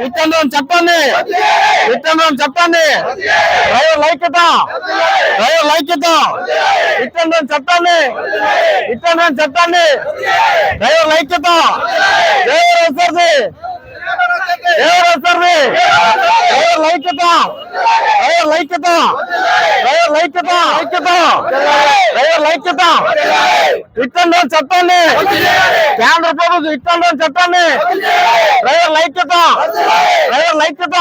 విత్తనం చెప్పండి. విత్తనం చెప్పండి. డ్రైవర్ లైక్యత డ్రైవర్ లైక్యత విత్తనం చెప్పండి. విత్తనం చెప్పండి. డ్రైవర్ లైక్యత డ్రైవర్ వస్తుంది డ్రైవర్ వస్తుంది లైక్యత డ్రైవర్ లైక్యత డ్రైవర్ లైక్యత లైక్యత డ్రైవర్ లైక్యత విత్తనం చెప్పండి. కేంద్ర ప్రభుత్వం ఇట్టండి అని చెప్పండి. డ్రైవర్ లైక్యత డ్రైవర్ లైక్యత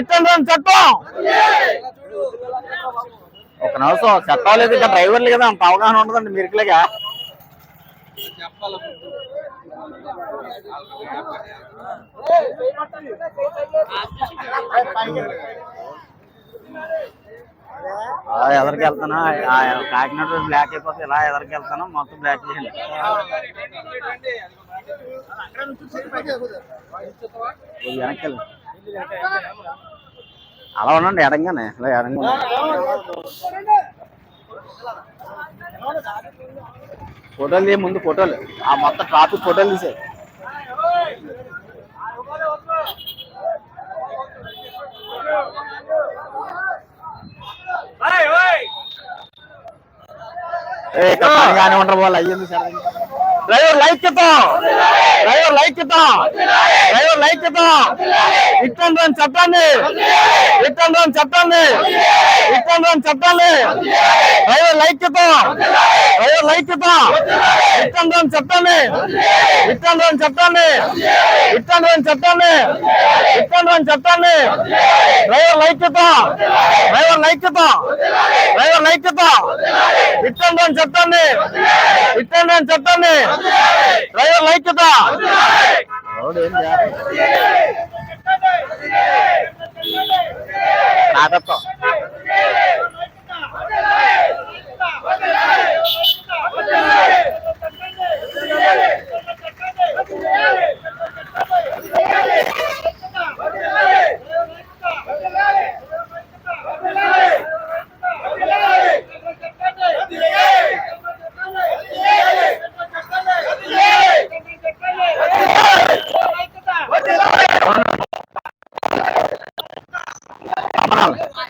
ఇట్టండి అని చట్టం ఒక నిమిషం చట్టాలు లేదు ఇంకా డ్రైవర్లు కదా అంత అవగాహన ఉండదండి మీరుకులేగా అలా ఎదరికి వెళ్తానా ఆ కాకినాడ బ్లాక్ అయిపోతే ఇలా ఎదరికి వెళ్తాను మొత్తం బ్లాక్ చేయండి. వెనక్కి అలా ఉండండి ఎడంగానే. ఇలా ఎడంగా ఫోటోలు తీయ ముందు ఫోటోలు. ఆ మొత్తం ట్రాఫిక్ ఫోటోలు తీసే ఏ పనిగానే ఉండరు వాళ్ళు అయ్యింది సరే. డ్రైవర్ లైక్ ఇద్దాం డ్రైవర్ లైక్ ఇద్దాం డ్రైవర్ లైక్ ఇద్దాం ఇట్టండి అని చెప్పండి. ఇట్టండి అని చెప్పండి. ఇట్టండి అని చెప్పండి. డ్రైవర్ లైక్ ఇద్దాం డ్రైవర్ లైక్ ఇద్దాం ఇట్టండి అని చెప్పండి. ఇట్టండి అని చెప్పండి. ఇట్టండి అని చెప్పండి. ఇట్టండి అని చెప్పండి. డ్రైవర్ లైక్ ఇద్దాం డ్రైవర్ లైక్ ఇద్దాం డ్రైవర్ లైక్ ఇద్దాం ఇట్టండి అని చెప్పండి. ఇట్టండి అని చెప్పండి. డ్రైవర్ లైక్ ఇద్దాం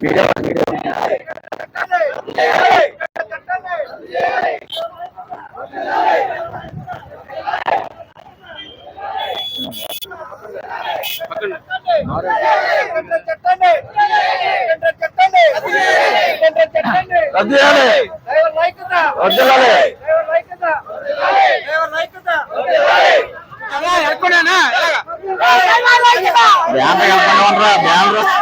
నాటకం వీడియో రద్దు చేయాలి వద్దులాలి బ్యాన్ వెళ్తాను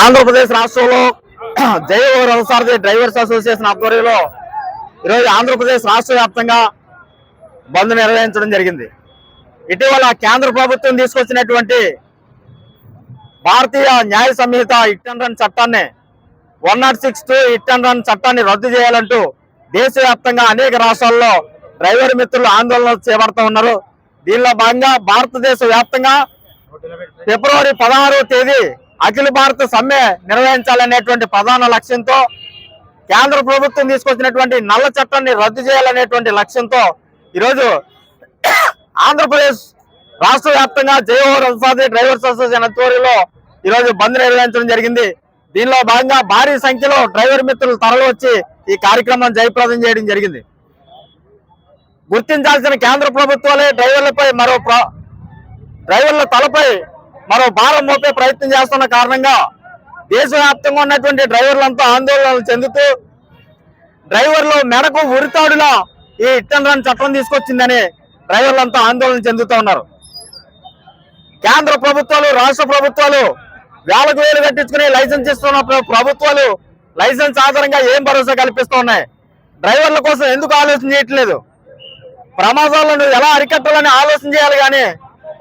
ఆంధ్రప్రదేశ్ రాష్ట్రంలో జై రవసారథి డ్రైవర్స్ అసోసియేషన్ ఆధ్వర్యంలో ఈరోజు ఆంధ్రప్రదేశ్ రాష్ట్ర వ్యాప్తంగా బంద్ నిర్వహించడం జరిగింది. ఇటీవల కేంద్ర ప్రభుత్వం తీసుకొచ్చినటువంటి Bharatiya Nyaya Sanhita hit and run చట్టాన్ని one nought six two hit and run చట్టాన్ని రద్దు చేయాలంటూ దేశవ్యాప్తంగా అనేక రాష్ట్రాల్లో డ్రైవర్ మిత్రులు ఆందోళన చేపడుతూ ఉన్నారు. దీనిలో భాగంగా భారతదేశ వ్యాప్తంగా ఫిబ్రవరి పదహారవ తేదీ అఖిల భారత సమ్మె నిర్వహించాలనేటువంటి ప్రధాన లక్ష్యంతో కేంద్ర ప్రభుత్వం తీసుకొచ్చినటువంటి నల్ల చట్టాన్ని రద్దు చేయాలనేటువంటి లక్ష్యంతో ఈరోజు ఆంధ్రప్రదేశ్ రాష్ట్ర వ్యాప్తంగా జయహోర్ రసాది డ్రైవర్స్ అసోసియేషన్ ఆధ్వర్యంలో ఈరోజు బంద్ నిర్వహించడం జరిగింది. దీనిలో భాగంగా భారీ సంఖ్యలో డ్రైవర్ మిత్రులు తరలివచ్చి ఈ కార్యక్రమం జయప్రదం చేయడం జరిగింది. గుర్తించాల్సిన కేంద్ర ప్రభుత్వాలే డ్రైవర్లపై మరో ప్ర- డ్రైవర్ల తలపై మరో భారం మోపే ప్రయత్నం చేస్తున్న కారణంగా దేశవ్యాప్తంగా ఉన్నటువంటి డ్రైవర్లంతా ఆందోళనలు చెందుతూ డ్రైవర్లు మెడకు ఉరితాడులా ఈ ఇట్టన్ రన్ చట్టం తీసుకొచ్చిందని డ్రైవర్లంతా ఆందోళన చెందుతూ ఉన్నారు. కేంద్ర ప్రభుత్వాలు రాష్ట్ర ప్రభుత్వాలు వేలకు వేలు కట్టించుకుని లైసెన్స్ ఇస్తున్న ప్రభుత్వాలు లైసెన్స్ ఆధారంగా ఏం భరోసా కల్పిస్తూ ఉన్నాయి? డ్రైవర్ల కోసం ఎందుకు ఆలోచన చేయట్లేదు? ప్రమాదాలను ఎలా అరికట్టాలని ఆలోచన చేయాలి కానీ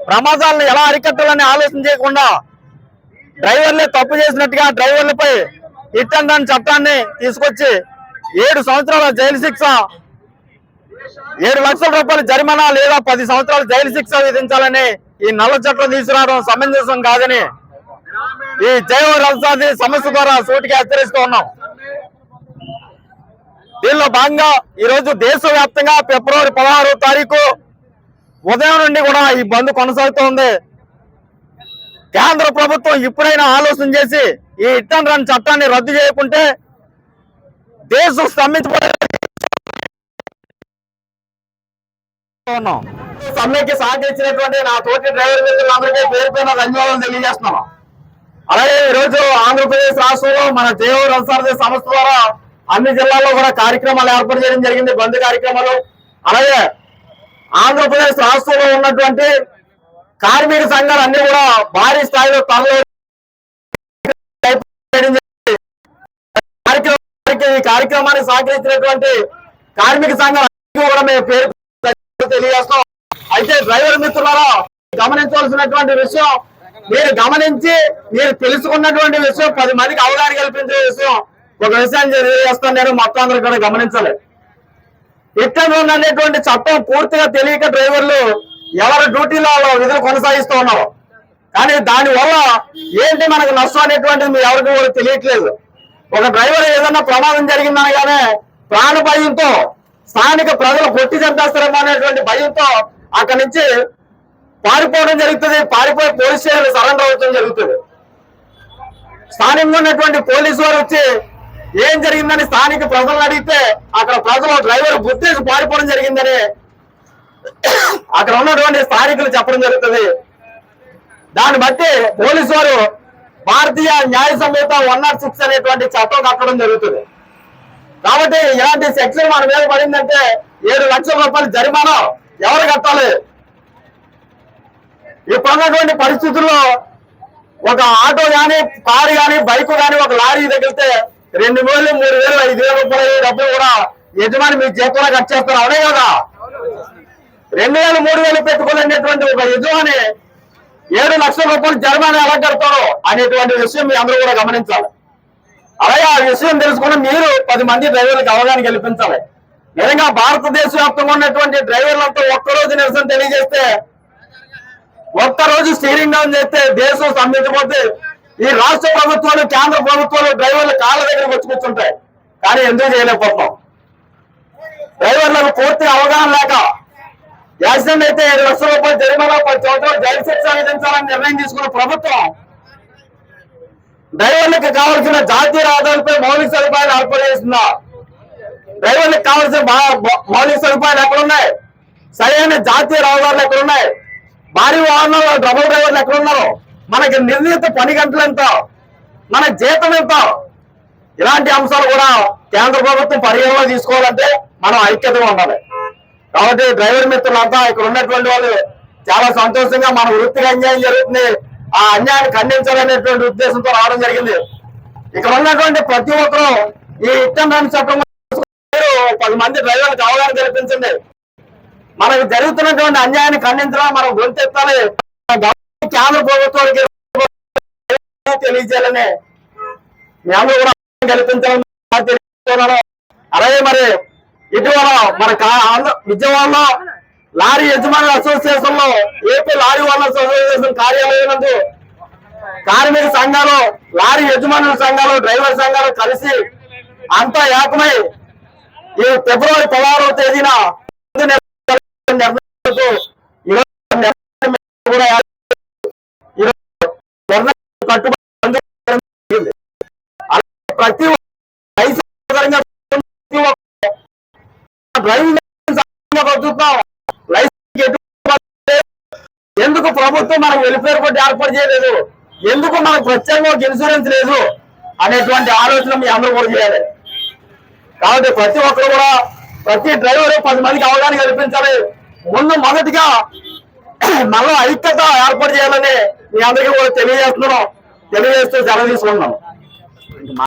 ప్రమాదాలను ఎలా అరికట్టాలని ఆలోచన చేయకుండా డ్రైవర్లే తప్పు చేసినట్టుగా డ్రైవర్లపై హిట్ చట్టాన్ని తీసుకొచ్చి ఏడు సంవత్సరాల జైలు శిక్ష ఏడు లక్షల రూపాయల జరిమానా లేదా పది సంవత్సరాల జైలు శిక్ష విధించాలని ఈ నల్ల చట్టం తీసుకురావడం సమంజసం కాదని ఈ జైవ రసాది సమస్య ద్వారా సూటిగా హెచ్చరిస్తూ ఉన్నాం. దీనిలో భాగంగా ఈరోజు దేశవ్యాప్తంగా ఫిబ్రవరి పదహారో తారీఖు ఉదయం నుండి కూడా ఈ బంద్ కొనసాగుతోంది కేంద్ర ప్రభుత్వం ఇప్పుడైనా ఆలోచన చేసి ఈ హిట్ రన్ చట్టాన్ని రద్దు చేయకుంటే దేశం స్తంభించబడే ఉన్నాం. సమ్మెకి సహకరించినటువంటి నా తోటి డ్రైవర్ మిత్రులందరికీ పేరు పైన ధన్యవాదాలు తెలియజేస్తున్నాను అలాగే ఈ రోజు ఆంధ్రప్రదేశ్ రాష్ట్రంలో మన జేఓ రసారథి సంస్థ ద్వారా అన్ని జిల్లాల్లో కూడా కార్యక్రమాలు ఏర్పాటు చేయడం జరిగింది బంద్ కార్యక్రమాలు అలాగే ఆంధ్రప్రదేశ్ రాష్ట్రంలో ఉన్నటువంటి కార్మిక సంఘాలు అన్ని కూడా భారీ స్థాయిలో తరలి ఈ కార్యక్రమానికి సహకరించినటువంటి కార్మిక సంఘాలు కూడా మేము పేరు తెలియజేస్తాం. అయితే డ్రైవర్ మిత్రులలో గమనించవలసినటువంటి విషయం మీరు గమనించి మీరు తెలుసుకున్నటువంటి విషయం పది మందికి అవగాహన కల్పించే విషయం ఒక విషయాన్ని తెలియజేస్తాను. నేను మొత్తం అందరూ కూడా గమనించాలి ఇట్టన్ రన్ అనేటువంటి చట్టం పూర్తిగా తెలియక డ్రైవర్లు ఎవరి డ్యూటీలో విధులు కొనసాగిస్తూ ఉన్నారు. కానీ దానివల్ల ఏంటి మనకు నష్టం అనేటువంటిది మీ ఎవరికి కూడా తెలియట్లేదు. ఒక డ్రైవర్ ఏదన్నా ప్రమాదం జరిగిందనగానే ప్రాణ భయంతో స్థానిక ప్రజలు కొట్టి చంపేస్తారేమో అనేటువంటి భయంతో అక్కడి నుంచి పారిపోవడం జరుగుతుంది. పారిపోయి పోలీస్ స్టేషన్ సరెండర్ అవ్వడం జరుగుతుంది. స్థానికంగా ఉన్నటువంటి పోలీసు వారు వచ్చి ఏం జరిగిందని స్థానిక ప్రజలను అడిగితే అక్కడ ప్రజలు డ్రైవర్ గుర్తించి పారిపోవడం జరిగిందని అక్కడ ఉన్నటువంటి స్థానికులు చెప్పడం జరుగుతుంది. దాన్ని బట్టి పోలీసు వారు భారతీయ న్యాయ సంహిత వన్ నాట్ సిక్స్ అనేటువంటి చట్టం కట్టడం జరుగుతుంది. కాబట్టి ఇలాంటి సెక్షన్ మన మీద పడిందంటే ఏడు లక్షల రూపాయలు జరిమానా ఎవరు కట్టాలి? ఇప్పుడున్నటువంటి పరిస్థితుల్లో ఒక ఆటో గాని కారు గాని బైక్ గాని ఒక లారీ తగిలితే రెండు వేలు మూడు వేలు ఐదు వేల రూపాయలు డబ్బులు కూడా యజమాని మీ చేతిలో కట్ చేస్తారు. అవునే కదా? రెండు వేలు మూడు వేలు పెట్టుకోలేనటువంటి ఒక యజమాని ఏడు లక్షల రూపాయలు జరిమానా ఎలా కడతారు అనేటువంటి విషయం మీ అందరూ కూడా గమనించాలి. అలాగే ఆ విషయం తెలుసుకుని మీరు పది మంది డ్రైవర్లకు అవగాహన కల్పించాలి. నిజంగా భారతదేశ వ్యాప్తంగా ఉన్నటువంటి డ్రైవర్లంతా ఒక్కరోజు నిరసన తెలియజేస్తే ఒక్క రోజు స్టీరింగ్ డౌన్ చేస్తే దేశం స్తంభించబోతే ఈ రాష్ట్ర ప్రభుత్వాలు కేంద్ర ప్రభుత్వాలు డ్రైవర్ల కాళ్ళ దగ్గర వచ్చి కూర్చుంటాయి. కానీ ఎందుకు చేయలేకపోతున్నాం డ్రైవర్లకు పూర్తి అవగాహన లేక యాక్సిడెంట్ అయితే ఏడు లక్షల రూపాయలు జరిమానా పది సంవత్సరాలు జైలు శిక్ష విధించాలని నిర్ణయం తీసుకున్న ప్రభుత్వం డ్రైవర్లకు కావాల్సిన జాతీయ రహదారులపై మౌలిక సదుపాయాలు ఏర్పాటు చేస్తుందా డ్రైవర్లకు కావాల్సిన మౌలిక సదుపాయాలు ఎక్కడున్నాయి? సరైన జాతీయ రహదారులు ఎక్కడున్నాయి? భారీ వాహనాలు డబుల్ డ్రైవర్లు ఎక్కడున్నారు? మనకి నిర్ణీత పని గంటలు ఎంత? మన జీతం ఎంత? ఇలాంటి అంశాలు కూడా కేంద్ర ప్రభుత్వం పరిగణలో తీసుకోవాలంటే మనం ఐక్యతగా ఉండాలి. కాబట్టి డ్రైవర్ మిత్రులంతా ఇక్కడ ఉన్నటువంటి వాళ్ళు చాలా సంతోషంగా మన వృత్తిగా అన్యాయం జరుగుతుంది. ఆ అన్యాయాన్ని ఖండించాలనేటువంటి ఉద్దేశంతో రావడం జరిగింది. ఇక్కడ ఉన్నటువంటి ప్రతి ఒక్కరూ ఈ ఇట్టం రాని చట్టం పది మంది డ్రైవర్లకు అవగాహన కల్పించండి. మనకు జరుగుతున్నటువంటి అన్యాయాన్ని ఖండించడం మనం గొంతెత్తాలి. కేంద్ర ప్రభుత్వానికి తెలియజేయాలని మేము కూడా కల్పించాలని తెలియజేస్తున్నాను. అలాగే మరి ఇటీవల మన విజయవాడలో లారీ యజమానుల అసోసియేషన్లో ఏపీ లారీ వాళ్ళ అసోసియేషన్ కార్యాలయం నందు కార్మిక సంఘాలు లారీ యజమానుల సంఘాలు డ్రైవర్ సంఘాలు కలిసి అంతా ఏకమై ఈ ఫిబ్రవరి పదహారవ తేదీన నిర్ణయించుతూ ఈరోజు నిర్ణయం కూడా ఈరోజు నిర్ణయం కట్టుబడి అందుకోవడం జరిగింది. అలాగే ప్రతి ఒక్క లైసెన్స్ పరంగా ప్రతి ఒక్క డ్రైవింగ్ లైసెన్స్ అమలులోకి వదులుతాం. లైసెన్స్ ఎటువంటి లేదు. ఎందుకు ప్రభుత్వం మనకు వెల్ఫేర్ బోర్డు ఏర్పాటు చేయలేదు? ఎందుకు మనకు ప్రత్యేకంగా ఒక ఇన్సూరెన్స్ లేదు? అనేటువంటి ఆలోచన మీ అందరూ కూడా చేయాలి. కాబట్టి ప్రతి ఒక్కరు కూడా ప్రతి డ్రైవర్ పది మందికి అవగాహన కల్పించాలి. ముందు మొదటిగా మనలో ఐక్యత ఏర్పాటు చేయాలని మీ అందరికీ కూడా తెలియజేస్తున్నాం. తెలియజేస్తూ సెలవు తీసుకుంటున్నాం.